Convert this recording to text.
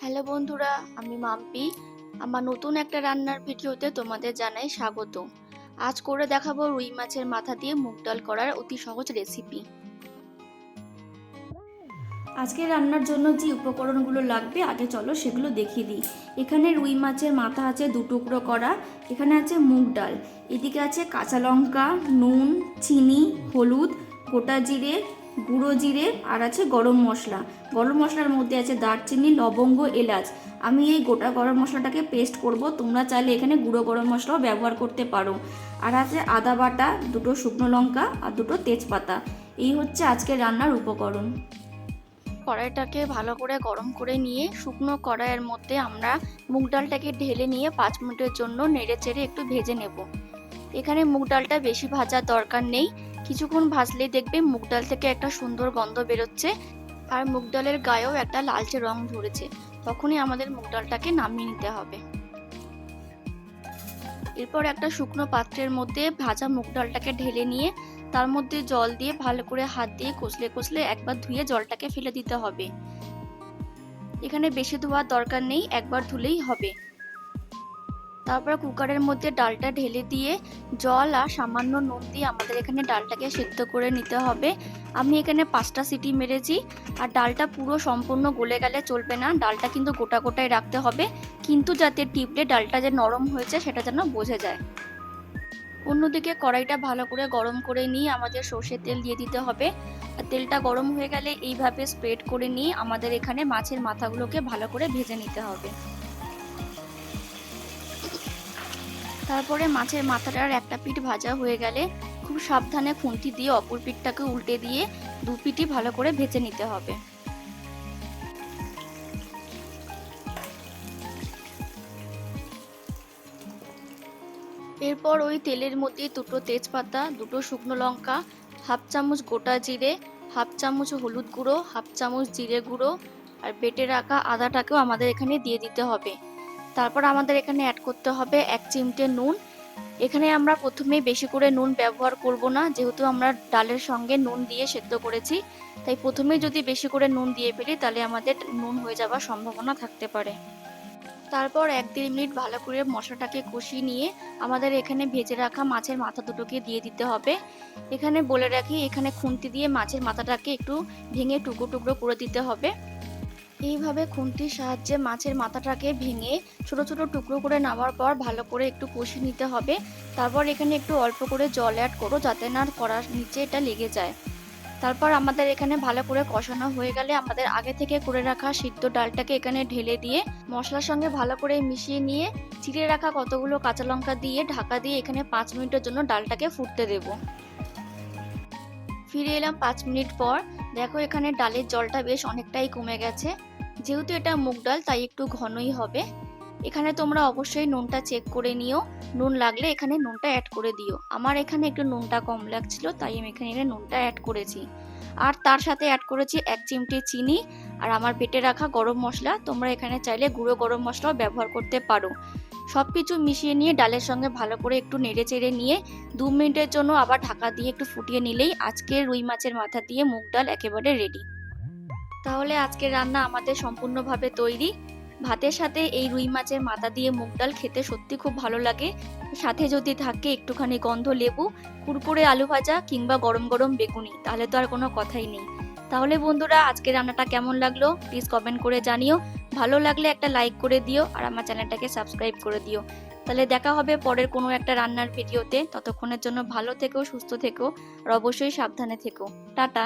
Hello বন্ধুরা, আমি মাম্পি। আমার নতুন একটা রান্নার ভিডিওতে তোমাদের জানাই স্বাগত আজ করে দেখাবো রুই মাছের মাথা দিয়ে মুগ ডাল করার অতি সহজ রেসিপি আজকে রান্নার জন্য যে উপকরণগুলো লাগবে, আগে চলো সেগুলো দেখিয়ে দিই। এখানে রুই মাছের মাথা আছে দু টুকরো করা। এখানে আছে মুগ ডাল। এদিকে আছে কাঁচা লঙ্কা, নুন, চিনি, হলুদ, গোটা জিরে গুঁড়ো জিরে আর আছে গরম মশলা। গরম মশলার মধ্যে আছে দারচিনি, লবঙ্গ, এলাচ। আমি এই গোটা গরম মশলাটাকে পেস্ট করব। তোমরা চাইলে এখানে গুঁড়ো গরম মশলাও ব্যবহার করতে পারো। আর আছে আদা বাটা, দুটো শুকনো লঙ্কা আর দুটো তেজপাতা। এই হচ্ছে আজকের রান্নার উপকরণ। কড়াইটাকে ভালো করে গরম করে নিয়ে শুকনো কড়াইয়ের মধ্যে আমরা মুগ ডালটাকে ঢেলে নিয়ে পাঁচ মিনিটের জন্য নেড়ে চেড়ে একটু ভেজে নেব। এখানে মুগ ডালটা বেশি ভাজার দরকার নেই। কিছুক্ষণ ভাজলেই দেখবে মুগ ডাল থেকে একটা সুন্দর গন্ধ বেরোচ্ছে আর মুগ ডালের গায়েও একটা লালচে রং ধরেছে। তখনই আমাদের মুগ ডালটাকে নামিয়ে নিতে হবে। এরপর একটা শুকনো পাত্রের মধ্যে ভাজা মুগ ডালটাকে ঢেলে নিয়ে তার মধ্যে জল দিয়ে ভালো করে হাত দিয়ে কষলে কষলে একবার ধুয়ে জলটাকে ফেলে দিতে হবে। এখানে বেশি ধোয়ার দরকার নেই, একবার ধুলেই হবে। তারপর কুকারের মধ্যে ডালটা ঢেলে দিয়ে জল আর সামান্য নুন দিয়ে আমাদের এখানে ডালটাকে সেদ্ধ করে নিতে হবে। আমি এখানে পাঁচটা সিটি মেরেছি আর ডালটা পুরো সম্পূর্ণ গলে গেলে চলবে না। ডালটা কিন্তু গোটা গোটায় রাখতে হবে। কিন্তু যাতে টিপলে ডালটা যে নরম হয়েছে সেটা যেন বোঝা যায়। অন্যদিকে কড়াইটা ভালো করে গরম করে নিয়ে আমাদের সর্ষের তেল দিয়ে দিতে হবে। আর তেলটা গরম হয়ে গেলে এইভাবে স্প্রেড করে নিয়ে আমাদের এখানে মাছের মাথাগুলোকে ভালো করে ভেজে নিতে হবে। তারপরে মাছের মাথাটার একটা পিঠ ভাজা হয়ে গেলে খুব সাবধানে খুন্তি দিয়ে অপর পিঠটাকে উল্টে দিয়ে দু পিঠই ভালো করে ভেজে নিতে হবে। এরপর ওই তেলের মধ্যে দুটো তেজপাতা, দুটো শুকনো লঙ্কা, হাফ চামচ গোটা জিরে, হাফ চামচ হলুদ গুঁড়ো, হাফ চামচ জিরে গুঁড়ো আর বেটে রাখা আদাটাকেও আমাদের এখানে দিয়ে দিতে হবে। তারপর আমাদের এখানে অ্যাড করতে হবে এক চিমটে নুন। এখানে আমরা প্রথমেই বেশি করে নুন ব্যবহার করব না, যেহেতু আমরা ডালের সঙ্গে নুন দিয়ে সেদ্ধ করেছি। তাই প্রথমেই যদি বেশি করে নুন দিয়ে ফেলি, তাহলে আমাদের নুন হয়ে যাওয়ার সম্ভাবনা থাকতে পারে। তারপর এক দেড় মিনিট ভালো করে মশলাটাকে কষিয়ে নিয়ে আমাদের এখানে ভেজে রাখা মাছের মাথা দুটোকে দিয়ে দিতে হবে। এখানে বলে রাখি, এখানে খুন্তি দিয়ে মাছের মাথাটাকে একটু ভেঙে টুকরো টুকরো করে দিতে হবে। এইভাবে খুন্তির সাহায্যে মাছের মাথাটাকে ভেঙে ছোট ছোট টুকরো করে নেওয়ার পর ভালো করে একটু কষিয়ে নিতে হবে। তারপর এখানে একটু অল্প করে জল অ্যাড করো যাতে না কড়ার নিচে এটা লেগে যায়। তারপর আমাদের এখানে ভালো করে কষানো হয়ে গেলে আমাদের আগে থেকে করে রাখা সিদ্ধ ডালটাকে এখানে ঢেলে দিয়ে মশলার সঙ্গে ভালো করে মিশিয়ে নিয়ে চিড়ে রাখা কতগুলো কাঁচা লঙ্কা দিয়ে ঢাকা দিয়ে এখানে পাঁচ মিনিটের জন্য ডালটাকে ফুটতে দেব। ফিরে এলাম পাঁচ মিনিট পর। দেখো এখানে ডালের জলটা বেশ অনেকটাই কমে গেছে। যেহেতু এটা মুগ ডাল, তাই একটু ঘনই হবে। এখানে তোমরা অবশ্যই নুনটা চেক করে নিও। নুন লাগলে এখানে নুনটা অ্যাড করে দিও। আমার এখানে একটু নুনটা কম লাগছিল, তাই আমি এখানে নুনটা অ্যাড করেছি। আর তার সাথে অ্যাড করেছি এক চিমটি চিনি। আর আমার পেটে রাখা গরম মশলা, তোমরা এখানে চাইলে গুঁড়ো গরম মশলাও ব্যবহার করতে পারো। সব কিছু মিশিয়ে নিয়ে ডালের সঙ্গে ভালো করে একটু নেড়ে চেড়ে নিয়ে দু মিনিটের জন্য আবার ঢাকা দিয়ে একটু ফুটিয়ে নিলেই আজকের রুই মাছের মাথা দিয়ে মুগ ডাল একেবারে রেডি তাহলে আজকের রান্না আমাদের সম্পূর্ণভাবে তৈরি। ভাতের সাথে এই রুই মাছের মাথা দিয়ে মুগ ডাল খেতে সত্যি খুব ভালো লাগে। সাথে যদি থাকে একটুখানি গন্ধ লেবু, কুরকুরে আলু ভাজা কিংবা গরম গরম বেগুনি, তাহলে তো আর কোনো কথাই নেই। তাহলে বন্ধুরা আজকে রান্নাটা কেমন লাগল? প্লিজ কমেন্ট করে জানিও। ভালো লাগলে একটা লাইক করে দিও আর আমার চ্যানেলটাকে সাবস্ক্রাইব করে দিও। তাহলে দেখা হবে পরের কোনো একটা রান্নার ভিডিওতে ততক্ষণের জন্য ভালো থেকো, সুস্থ থেকো আর অবশ্যই সাবধানে থেকো। টাটা।